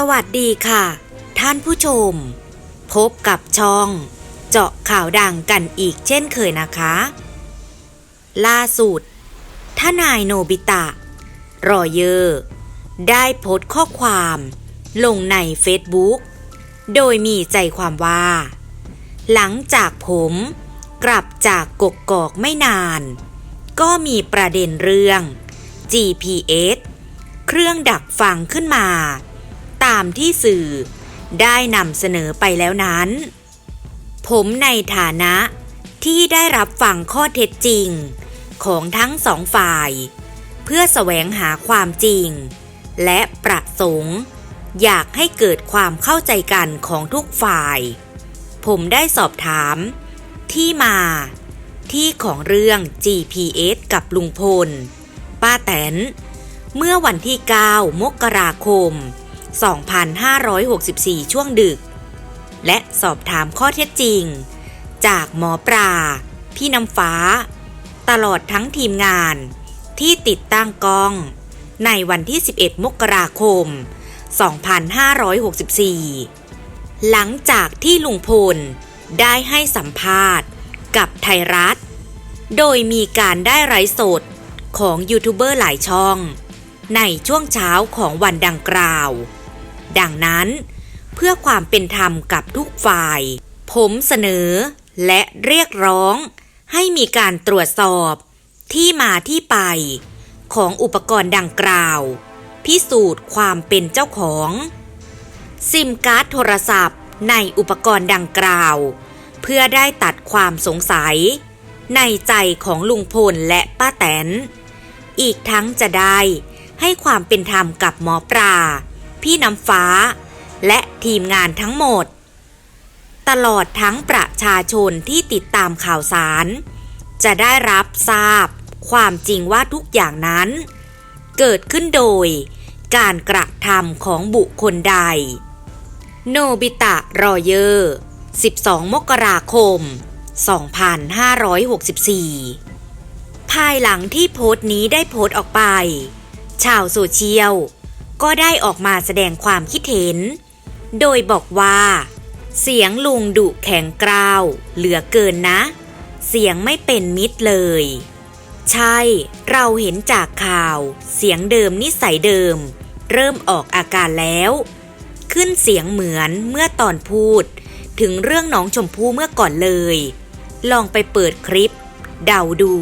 สวัสดีค่ะ ท่านผู้ชม พบกับช่อง เจาะข่าวดังกันอีกเช่นเคยนะคะ ล่าสุดทนายโนบิตะ รอเยอร์ ได้โพสต์ข้อความลงในเฟซบุ๊กโดยมีใจความว่า หลังจากผมกลับจากกกกอกไม่นาน ก็มีประเด็นเรื่อง GPS เครื่องดักฟังขึ้นมา ตามที่สื่อ ได้นำเสนอไปแล้วนั้น ผมในฐานะที่ได้รับฟังข้อเท็จจริง ของทั้งสองฝ่าย เพื่อแสวงหาความจริง และประสงค์ อยากให้เกิดความเข้าใจกันของทุกฝ่าย ผมได้สอบถาม ที่มาที่ของเรื่อง GPS กับลุงพล ป้าแตน เมื่อวันที่ 9 มกราคม 2564 ช่วงดึก และสอบถามข้อเท็จจริง จากหมอปลาพี่น้ำฟ้า ตลอดทั้งทีมงาน ที่ติดตั้งกล้อง ในวันที่ 11 มกราคม 2564 หลังจากที่ลุงพลได้ให้สัมภาษณ์กับไทยรัฐ โดยมีการได้ไร้สดของยูทูบเบอร์หลายช่อง ในช่วงเช้าของวันดังกล่าว ดังนั้น เพื่อความเป็นธรรมกับทุกฝ่าย ผมเสนอและเรียกร้อง ให้มีการตรวจสอบ ที่มาที่ไป ของอุปกรณ์ดังกล่าว พิสูจน์ความเป็นเจ้าของ ซิมการ์ดโทรศัพท์ในอุปกรณ์ดังกล่าว เพื่อได้ตัดความสงสัย ในใจของลุงพลและป้าแตน อีกทั้งจะได้ให้ความเป็นธรรมกับหมอปลา พี่น้ำฟ้า และทีมงานทั้งหมด ตลอดทั้งประชาชนที่ติดตามข่าวสาร จะได้รับทราบความจริงว่าทุกอย่างนั้น เกิดขึ้นโดยการกระทำของบุคคลใด โนบิตะรอเยอร์ 12 มกราคม 2564 ภายหลังที่โพสต์นี้ได้โพสต์ออกไป ชาวโซเชียล ก็ได้ออกมาแสดงความคิดเห็น โดยบอกว่า เสียงลุงดุแข็งกร้าว เหลือเกินนะ เสียงไม่เป็นมิตรเลย ใช่ เราเห็นจากข่าว เสียงเดิมนิสัยเดิม เริ่มออกอาการแล้ว ขึ้นเสียงเหมือนเมื่อตอนพูด ถึงเรื่องน้องชมพู่เมื่อก่อนเลย ลองไปเปิดคลิป เดาดู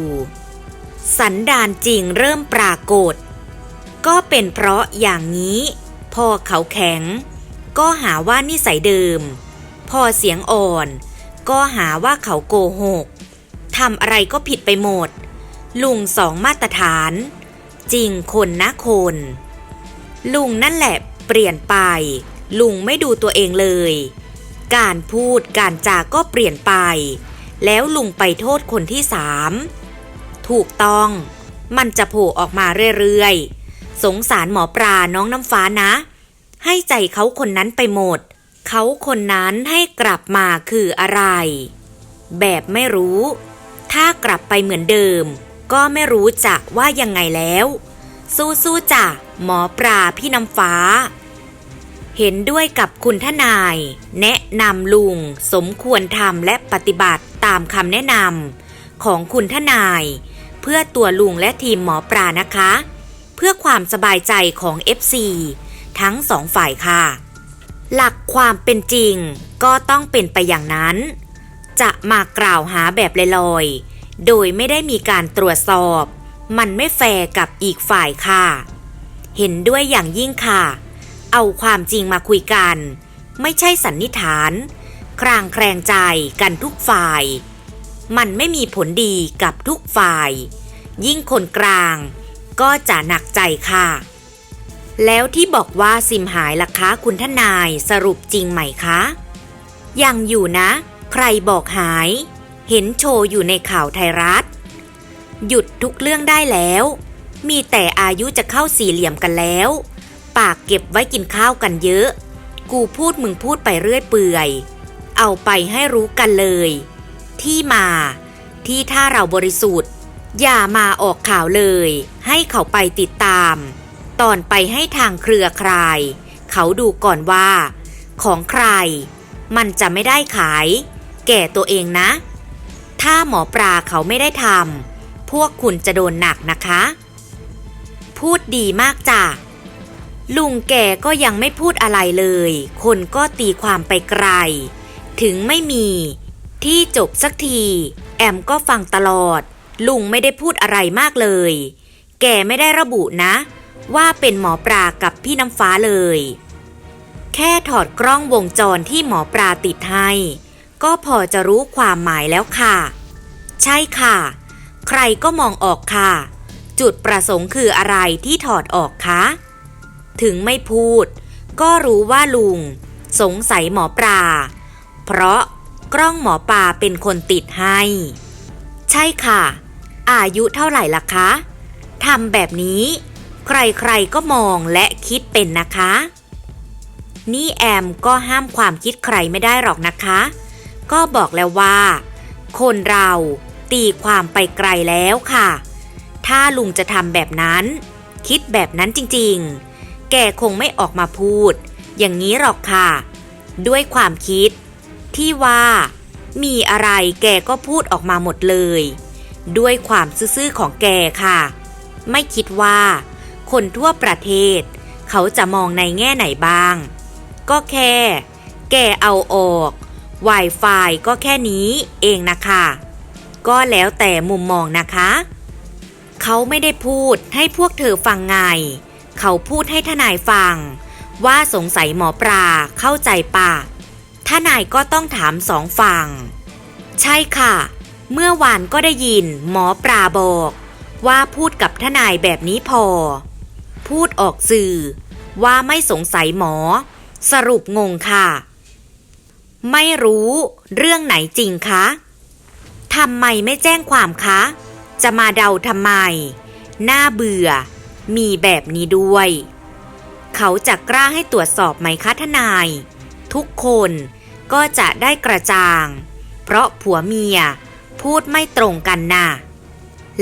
สันดานจริงเริ่มปรากฏ ก็เป็นเพราะอย่างนี้ พ่อเขาแข็ง ก็หาว่านิสัยเดิม พ่อเสียงอ่อน ก็หาว่าเขาโกหกทำอะไรก็ผิดไปหมด ลุงสองมาตรฐาน จริงคนนะคน ลุงนั่นแหละเปลี่ยนไป ลุงไม่ดูตัวเองเลย การพูดการจาก็เปลี่ยนไป แล้วลุงไปโทษคนที่สาม ถูกต้อง มันจะโผล่ออกมาเรื่อยๆ สงสารหมอปลาน้องน้ำฟ้านะ ให้ใจเขาคนนั้นไปหมด เขาคนนั้นให้กลับมาคืออะไร แบบไม่รู้ ถ้ากลับไปเหมือนเดิม ก็ไม่รู้จะว่ายังไงแล้ว สู้ๆจ้ะหมอปลาพี่น้ำฟ้า เห็นด้วยกับคุณทนาย แนะนำลุงสมควรทำและปฏิบัติตามคำแนะนำของคุณทนาย เพื่อตัวลุงและทีมหมอปลานะคะ เพื่อความสบายใจของ FC ทั้งสองฝ่ายค่ะ หลักความเป็นจริงก็ต้องเป็นไปอย่างนั้น จะมากล่าวหาแบบลอยๆ โดยไม่ได้มีการตรวจสอบ มันไม่แฟร์กับอีกฝ่ายค่ะ เห็นด้วยอย่างยิ่งค่ะ เอาความจริงมาคุยกัน ไม่ใช่สันนิษฐานครางแคลงใจกันทุกฝ่าย มันไม่มีผลดีกับทุกฝ่าย ยิ่งคนกลาง ก็จะหนักใจค่ะ แล้วที่บอกว่าซิมหายล่ะคะคุณทนายสรุปจริงไหมคะยังอยู่นะ ใครบอกหาย เห็นโชว์อยู่ในข่าวไทยรัฐ หยุดทุกเรื่องได้แล้ว มีแต่อายุจะเข้าสี่เหลี่ยมกันแล้ว ปากเก็บไว้กินข้าวกันเยอะ กูพูดมึงพูดไปเรื่อยเปื่อย เอาไปให้รู้กันเลย ที่มาที่ถ้าเราบริสุทธิ์ อย่ามาออกข่าวเลย ให้เขาไปติดตาม ตอนไปให้ทางเครือครายเขาดูก่อนว่า ของใคร มันจะไม่ได้ขาย แก่ตัวเองนะ ถ้าหมอปลาเขาไม่ได้ทำพวกคุณจะโดนหนักนะคะ พูดดีมากจ้ะลุงแกก็ยังไม่พูดอะไรเลย คนก็ตีความไปไกล ถึงไม่มี ที่จบสักที แอมก็ฟังตลอด ลุงไม่ได้พูดอะไรมากเลย แกไม่ได้ระบุนะ ว่าเป็นหมอปลากับพี่น้ำฟ้าเลย แค่ถอดกล้องวงจรที่หมอปลาติดให้ ก็พอจะรู้ความหมายแล้วค่ะ ใช่ค่ะ ใครก็มองออกค่ะ จุดประสงค์คืออะไรที่ถอดออกคะ ถึงไม่พูด ก็รู้ว่าลุง สงสัยหมอปลา เพราะกล้องหมอปลาเป็นคนติดให้ ใช่ค่ะ อายุเท่าไหร่ล่ะคะทำแบบนี้ ใครๆก็มองและคิดเป็นนะคะ นี่แอมก็ห้ามความคิดใครไม่ได้หรอกนะคะ ก็บอกแล้วว่า คนเราตีความไปไกลแล้วค่ะ ถ้าลุงจะทำแบบนั้น คิดแบบนั้นจริงๆ แกคงไม่ออกมาพูด อย่างนี้หรอกค่ะ ด้วยความคิด ที่ว่า มีอะไรแกก็พูดออกมาหมดเลย ด้วยความซื่อของแกค่ะ ไม่คิดว่า คนทั่วประเทศ เขาจะมองในแง่ไหนบ้าง ก็แค่ แกเอาออก Wi-Fi ก็แค่นี้เองนะคะ ก็แล้วแต่มุมมองนะคะ เขาไม่ได้พูดให้พวกเธอฟังไง เขาพูดให้ทนายฟัง ว่าสงสัยหมอปลาเข้าใจปะทนายก็ต้องถามสองฝั่ง ใช่ค่ะ เมื่อวานก็ได้ยินหมอปลาบอก ว่าพูดกับทนายแบบนี้พอ พูดออกสื่อ ว่าไม่สงสัยหมอ สรุปงงค่ะ ไม่รู้เรื่องไหนจริงคะทำไมไม่แจ้งความคะ จะมาเดาทำไม น่าเบื่อ มีแบบนี้ด้วย เขาจะกล้าให้ตรวจสอบไหมคะทนาย ทุกคนก็จะได้กระจ่าง เพราะผัวเมีย พูดไม่ตรงกันน่ะ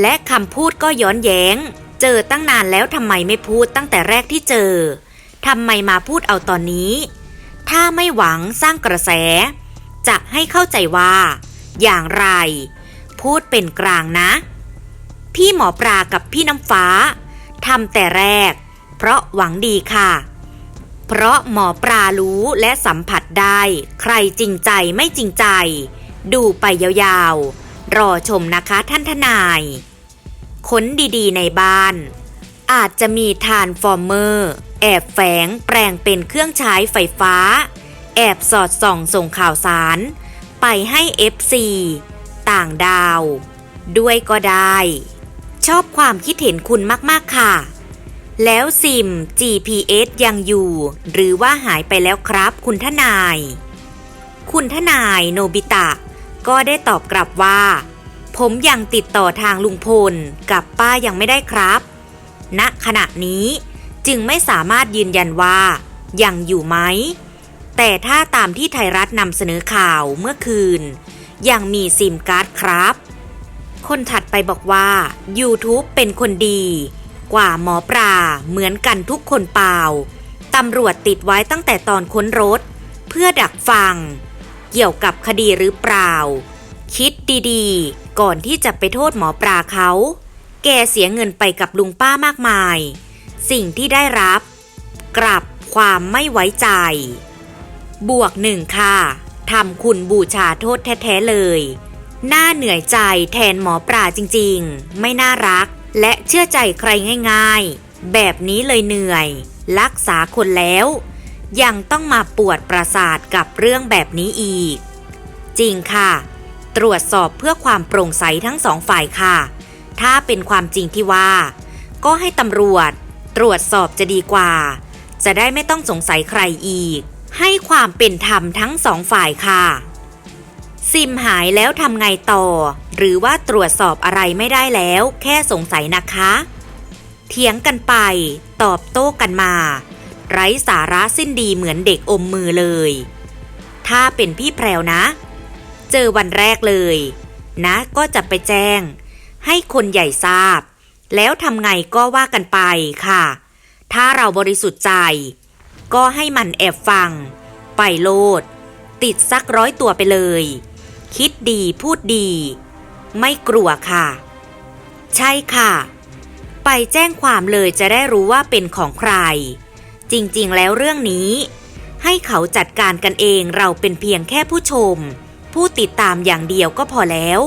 และคำพูดก็ย้อนแย้ง เจอตั้งนานแล้วทำไมไม่พูดตั้งแต่แรกที่เจอทำไมมาพูดเอาตอนนี้ ถ้าไม่หวังสร้างกระแส จะให้เข้าใจว่า อย่างไร พูดเป็นกลางนะ พี่หมอปลากับพี่น้ำฟ้าทำแต่แรก เพราะหวังดีค่ะ เพราะหมอปลารู้และสัมผัสได้ ใครจริงใจไม่จริงใจ ดูไปยาวๆ รอชมนะคะท่านทนาย ค้นดีๆในบ้าน อาจจะมีทานฟอร์เมอร์ แอบแฝงแปลงเป็นเครื่องใช้ไฟฟ้า แอบสอดส่องส่งข่าวสาร ไปให้ FC ต่างดาว ด้วยก็ได้ ชอบความคิดเห็นคุณมากๆค่ะ แล้วซิม GPS ยังอยู่ หรือว่าหายไปแล้วครับคุณทนาย คุณทนายโนบิตะ ก็ได้ตอบกลับว่า ผมยังติดต่อทางลุงพลกับป้ายังไม่ได้ครับ ณขณะนี้จึงไม่สามารถยืนยันว่า ยังอยู่ไหม แต่ถ้าตามที่ไทยรัฐนำเสนอข่าวเมื่อคืน ยังมีซิมการ์ดครับ คนถัดไปบอกว่า YouTube เป็นคนดี กว่าหมอปลาเหมือนกันทุกคนเปล่าตำรวจติดไว้ตั้งแต่ตอนค้นรถ เพื่อดักฟัง เกี่ยวกับคดีหรือเปล่า คิดดีๆ ก่อนที่จะไปโทษหมอปลาเขา แกเสียเงินไปกับลุงป้ามากมาย สิ่งที่ได้รับ กลับความไม่ไว้ใจ บวกหนึ่งค่ะทำคุณบูชาโทษแท้ๆเลย น่าเหนื่อยใจแทนหมอปลาจริงๆ ไม่น่ารัก และเชื่อใจใครง่าย ๆ แบบนี้เลยเหนื่อย รักษาคนแล้ว ยังต้องมาปวดประสาทกับเรื่องแบบนี้อีก จริงค่ะ ตรวจสอบเพื่อความโปร่งใสทั้งสองฝ่ายค่ะ ถ้าเป็นความจริงที่ว่า ก็ให้ตำรวจ ตรวจสอบจะดีกว่า จะได้ไม่ต้องสงสัยใครอีก ให้ความเป็นธรรมทั้งสองฝ่ายค่ะ ซิมหายแล้วทำไงต่อ หรือว่าตรวจสอบอะไรไม่ได้แล้ว แค่สงสัยนะคะ เถียงกันไป ตอบโต้กันมา ไร้สาระสิ้นดีเหมือนเด็กอมมือเลย ถ้าเป็นพี่แพรวนะ เจอวันแรกเลย นะก็จะไปแจ้ง ให้คนใหญ่ทราบ แล้วทำไงก็ว่ากันไปค่ะ ถ้าเราบริสุทธิ์ใจ ก็ให้มันแอบฟัง ไปโลด ติดสักร้อยตัวไปเลย คิดดีพูดดี ไม่กลัวค่ะ ใช่ค่ะไปแจ้งความเลยจะได้รู้ว่าเป็นของใคร จริงๆ แล้วเรื่องนี้ ให้เขาจัดการกันเองเราเป็นเพียงแค่ผู้ชม ผู้ติดตามอย่างเดียวก็พอแล้ว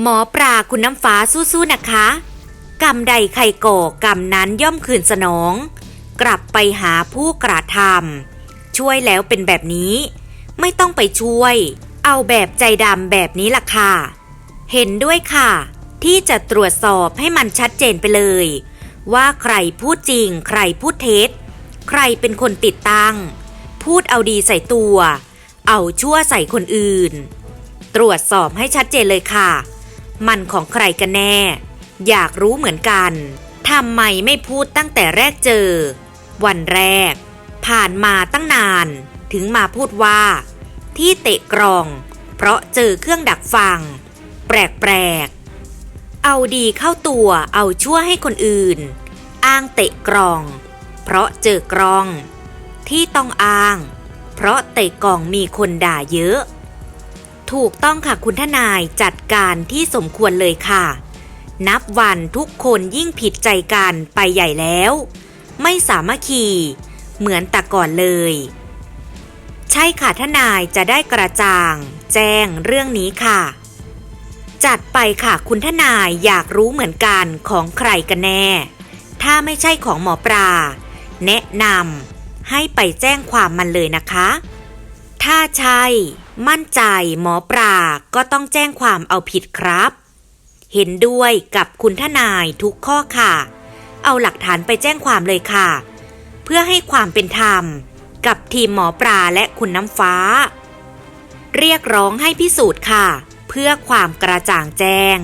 หมอปลาคุณน้ำฟ้าสู้ๆนะคะ กรรมใดใครก่อกรรมนั้นย่อมคืนสนอง กลับไปหาผู้กระทำช่วยแล้วเป็นแบบนี้ ไม่ต้องไปช่วย เอาแบบใจดำแบบนี้ล่ะค่ะ เห็นด้วยค่ะ ที่จะตรวจสอบให้มันชัดเจนไปเลย ว่าใครพูดจริงใครพูดเท็จ ใครเป็นคนติดตั้ง พูดเอาดีใส่ตัว เอาชั่วใส่คนอื่น ตรวจสอบให้ชัดเจนเลยค่ะ มันของใครกันแน่ อยากรู้เหมือนกันทำไมไม่พูดตั้งแต่แรกเจอ วันแรก ผ่านมาตั้งนาน ถึงมาพูดว่า ที่เตะกรอง เพราะเจอเครื่องดักฟัง แปลกๆ เอาดีเข้าตัวเอาชั่วให้คนอื่น อ้างเตะกรอง เพราะเจอกรอง ที่ต้องอ้าง เพราะเตะกองมีคนด่าเยอะ ถูกต้องค่ะคุณทนายจัดการที่สมควรเลยค่ะ นับวันทุกคนยิ่งผิดใจกันไปใหญ่แล้ว ไม่สามัคคีเหมือนแต่ก่อนเลย ใช่ค่ะทนายจะได้กระจ่าง แจ้งเรื่องนี้ค่ะ จัดไปค่ะคุณทนายอยากรู้เหมือนกันของใครกันแน่ ถ้าไม่ใช่ของหมอปลา แนะนำให้ไปแจ้งความมันเลยนะคะ ถ้าใช่มั่นใจหมอปลาก็ต้องแจ้งความเอาผิดครับ เห็นด้วยกับคุณทนายทุกข้อค่ะ เอาหลักฐานไปแจ้งความเลยค่ะ เพื่อให้ความเป็นธรรม กับทีมหมอปลาและคุณน้ำฟ้า เรียกร้องให้พิสูจน์ค่ะ เพื่อความกระจ่างแจ้ง